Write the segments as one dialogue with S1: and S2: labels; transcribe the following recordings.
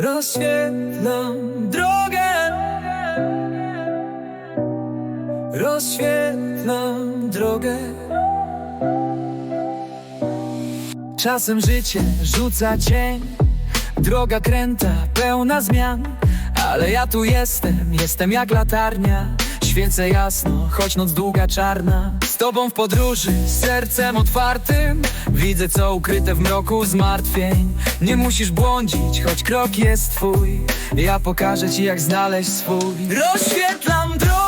S1: Rozświetlam drogę. Rozświetlam drogę. Czasem życie rzuca cień. Droga kręta, pełna zmian. Ale ja tu jestem, jestem jak latarnia Świecę jasno, choć noc długa czarna. Z tobą w podróży, z sercem otwartym. Widzę co ukryte w mroku zmartwień. Nie musisz błądzić, choć krok jest twój. Ja pokażę ci jak znaleźć swój. Rozświetlam drogę,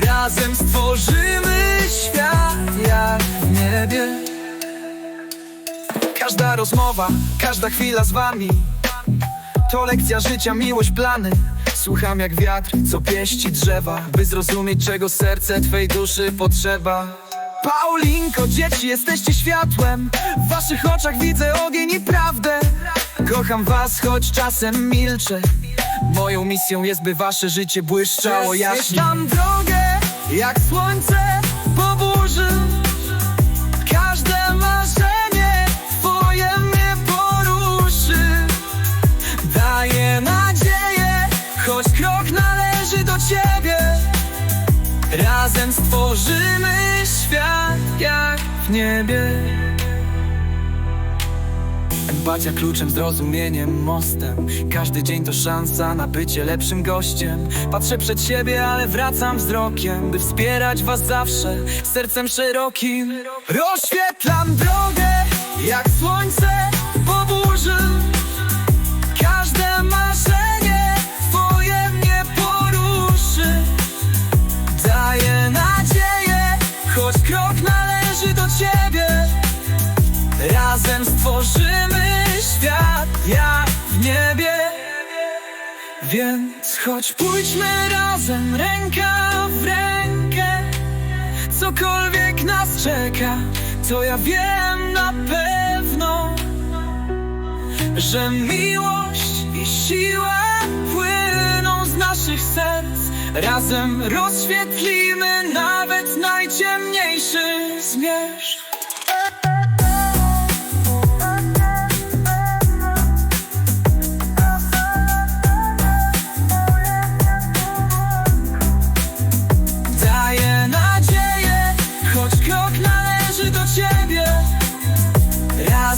S1: Razem stworzymy świat jak w niebie. Każda rozmowa, każda chwila z wami. To lekcja życia, miłość, plany. Słucham jak wiatr, co pieści drzewa By zrozumieć czego serce twej duszy potrzeba. Paulinko, dzieci, jesteście światłem. W waszych oczach widzę ogień i prawdę. Kocham was, choć czasem milczę. Moją misją jest, by wasze życie błyszczało jaśnie tam jak słońce po burzy Każde marzenie twoje mnie poruszy. Daje nadzieję, choć krok należy do ciebie. Razem stworzymy świat jak w niebie Empatia kluczem, zrozumieniem, mostem. Każdy dzień to szansa na bycie lepszym gościem. Patrzę przed siebie, ale wracam wzrokiem By wspierać was zawsze, sercem szerokim. Rozświetlam drogę, jak słońce po burzy. Każde marzenie twoje mnie poruszy. Daje nadzieję, choć krok należy do ciebie Razem stworzymy świat jak w niebie. Więc choć pójdźmy razem ręka w rękę Cokolwiek nas czeka, to ja wiem na pewno Że miłość i siła płyną z naszych serc. Razem rozświetlimy nawet najciemniejszy zmierzch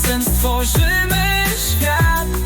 S1: razem stworzymy świat.